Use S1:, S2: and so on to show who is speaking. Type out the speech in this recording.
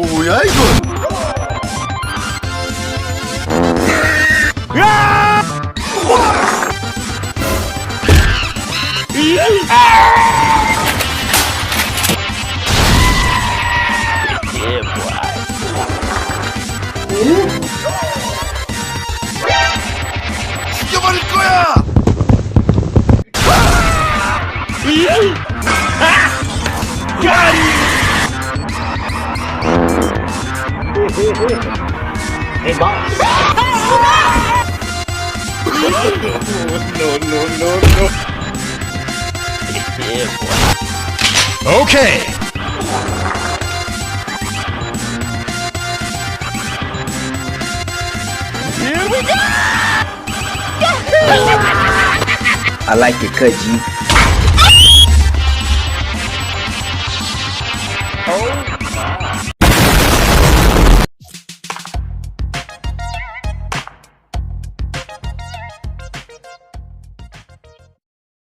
S1: 뭐야 이건? 죽여버릴 거야!
S2: Hey, boss. no, no, no, no. Yeah, boy. Okay. Here we go!
S3: I like your cut, G.